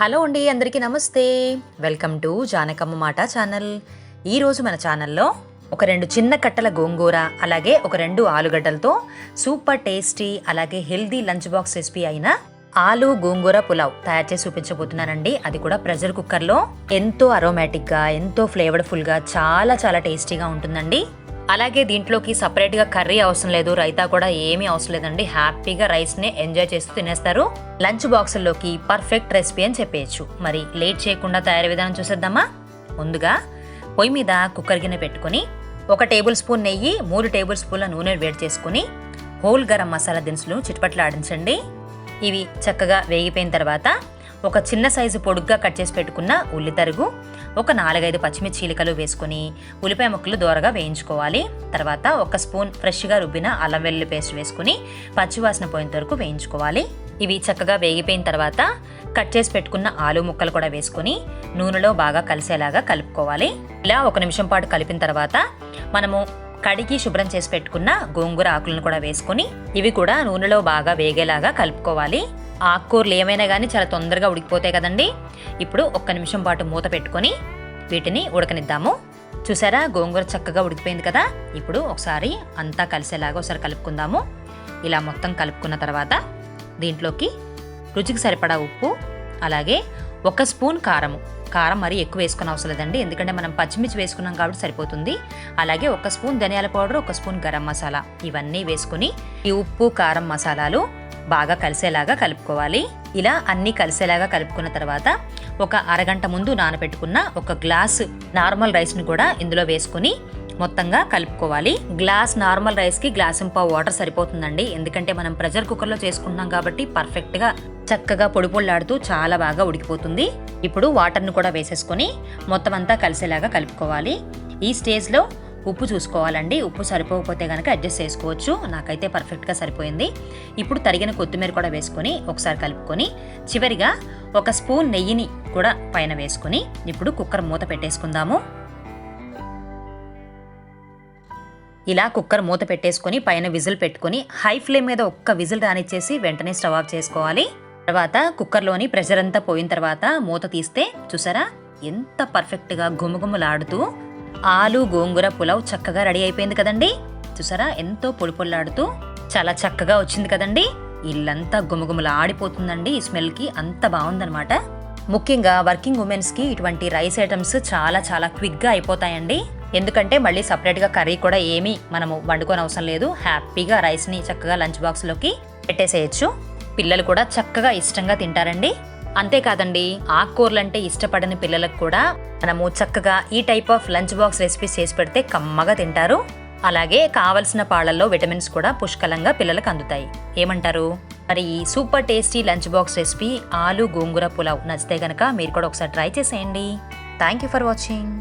Hello అండి అందరికీ నమస్తే. వెల్కమ్ టు జానకమ్మ మాట ఛానల్. ఈరోజు మన ఛానల్లో ఒక రెండు చిన్న కట్టల గోంగూర అలాగే ఒక రెండు ఆలుగడ్డలతో సూపర్ టేస్టీ అలాగే హెల్దీ లంచ్ బాక్స్ రెసిపీ అయిన ఆలు గోంగూర పులావ్ తయారు చేసి చూపించబోతున్నానండి. అది కూడా ప్రెషర్ కుక్కర్లో. ఎంతో అరోమాటిక్గా ఎంతో ఫ్లేవర్ఫుల్గా చాలా చాలా టేస్టీగా ఉంటుందండి. అలాగే దీంట్లోకి సపరేట్గా కర్రీ అవసరం లేదు. రైతా కూడా ఏమీ అవసరం లేదండి. హ్యాపీగా రైస్ని ఎంజాయ్ చేస్తూ తినేస్తారు. లంచ్ బాక్సుల్లోకి పర్ఫెక్ట్ రెసిపీ అని చెప్పేయచ్చు. మరి లేట్ చేయకుండా తయారీ విధానం చూసేద్దామా? ముందుగా పొయ్యి మీద కుక్కర్ గిన్నె పెట్టుకొని ఒక టేబుల్ స్పూన్ నెయ్యి మూడు టేబుల్ స్పూన్ల నూనె వేడి చేసుకుని హోల్ గరం మసాలా దినుసులు చిట్పట్లాడించండి. ఇవి చక్కగా వేగిపోయిన తర్వాత ఒక చిన్న సైజు పొడుగ్గా కట్ చేసి పెట్టుకున్న ఉల్లి తరుగు ఒక నాలుగైదు పచ్చిమిర్చి చీలికలు వేసుకుని ఉల్లిపాయ ముక్కలు దోరగా వేయించుకోవాలి. తర్వాత ఒక స్పూన్ ఫ్రెష్గా రుబ్బిన అల్లం వెల్లుల్లి పేస్ట్ వేసుకుని పచ్చివాసన పోయేంత వరకు వేయించుకోవాలి. ఇవి చక్కగా వేగిపోయిన తర్వాత కట్ చేసి పెట్టుకున్న ఆలు ముక్కలు కూడా వేసుకుని నూనెలో బాగా కలిసేలాగా కలుపుకోవాలి. ఇలా ఒక నిమిషం పాటు కలిపిన తర్వాత మనము కడిగి శుభ్రం చేసి పెట్టుకున్న గోంగూర ఆకులను కూడా వేసుకుని ఇవి కూడా నూనెలో బాగా వేగేలాగా కలుపుకోవాలి. ఆకుకూరలు ఏమైనా కానీ చాలా తొందరగా ఉడికిపోతాయి కదండి. ఇప్పుడు ఒక్క నిమిషం పాటు మూత పెట్టుకొని వీటిని ఉడకనిద్దాము. చూసారా? గోంగూర చక్కగా ఉడికిపోయింది కదా? ఇప్పుడు ఒకసారి అంతా కలిసేలాగా ఒకసారి కలుపుకుందాము. ఇలా మొత్తం కలుపుకున్న తర్వాత దీంట్లోకి రుచికి సరిపడా ఉప్పు అలాగే ఒక స్పూన్ కారము కారం మరీ ఎక్కువ వేసుకుని అవసరం లేదండి. ఎందుకంటే మనం పచ్చిమిర్చి వేసుకున్నాం కాబట్టి సరిపోతుంది. అలాగే ఒక స్పూన్ ధనియాల పౌడర్ ఒక స్పూన్ గరం మసాలా ఇవన్నీ వేసుకుని ఈ ఉప్పు కారం మసాలాలు బాగా కలిసేలాగా కలుపుకోవాలి. ఇలా అన్నీ కలిసేలాగా కలుపుకున్న తర్వాత ఒక అరగంట ముందు నానబెట్టుకున్న ఒక గ్లాస్ నార్మల్ రైస్ని కూడా ఇందులో వేసుకుని మొత్తంగా కలుపుకోవాలి. గ్లాస్ నార్మల్ రైస్కి గ్లాస్ పావు వాటర్ సరిపోతుందండి. ఎందుకంటే మనం ప్రెషర్ కుక్కర్లో చేసుకుంటున్నాం కాబట్టి పర్ఫెక్ట్గా చక్కగా పొడి పొళ్ళాడుతూ చాలా బాగా ఉడికిపోతుంది. ఇప్పుడు వాటర్ను కూడా వేసేసుకొని మొత్తం అంతా కలిసేలాగా కలుపుకోవాలి. ఈ స్టేజ్లో ఉప్పు చూసుకోవాలండి. ఉప్పు సరిపోకపోతే కనుక అడ్జస్ట్ చేసుకోవచ్చు. నాకైతే పర్ఫెక్ట్గా సరిపోయింది. ఇప్పుడు తరిగిన కొత్తిమీర కూడా వేసుకొని ఒకసారి కలుపుకొని చివరిగా ఒక స్పూన్ నెయ్యిని కూడా పైన వేసుకొని ఇప్పుడు కుక్కర్ మూత పెట్టేసుకుందాము. ఇలా కుక్కర్ మూత పెట్టేసుకొని పైన విజిల్ పెట్టుకొని హై ఫ్లేమ్ మీద ఒక్క విజిల్ రానిచ్చేసి వెంటనే స్టవ్ ఆఫ్ చేసుకోవాలి. తర్వాత కుక్కర్లోని ప్రెషర్ అంతా పోయిన తర్వాత మూత తీస్తే చూసారా? ఎంత పర్ఫెక్ట్గా గుమగుమలాడుతూ ఆలు గోంగూర పులావ్ చక్కగా రెడీ అయిపోయింది కదండి. చూసారా? ఎంతో పొడిపొల్లాడుతూ చాలా చక్కగా వచ్చింది కదండి. ఇల్లంతా గుమగుమలు ఆడిపోతుందండి. ఈ స్మెల్కి అంత బాగుందనమాట ముఖ్యంగా వర్కింగ్ ఉమెన్స్కి ఇటువంటి రైస్ ఐటమ్స్ చాలా చాలా క్విక్గా అయిపోతాయండి. ఎందుకంటే మళ్ళీ సపరేట్గా కర్రీ కూడా ఏమీ మనము వండుకోని అవసరం లేదు. హ్యాపీగా రైస్ని చక్కగా లంచ్ బాక్స్లోకి పెట్టేసేయచ్చు. పిల్లలు కూడా చక్కగా ఇష్టంగా తింటారండి. అంతేకాదండి ఆకుకూరలంటే ఇష్టపడని పిల్లలకు కూడా మనము చక్కగా ఈ type of lunch box recipes చేసి పెడితే కమ్మగా తింటారు. అలాగే కావలసిన పాళ్ళలో విటమిన్స్ కూడా పుష్కలంగా పిల్లలకు అందుతాయి. ఏమంటారు? మరి ఈ super tasty lunch box recipe ఆలు గోంగూర పులావ్ నచ్చితే గనక మీరు కూడా ఒకసారి ట్రై చేసేయండి. Thank you for watching.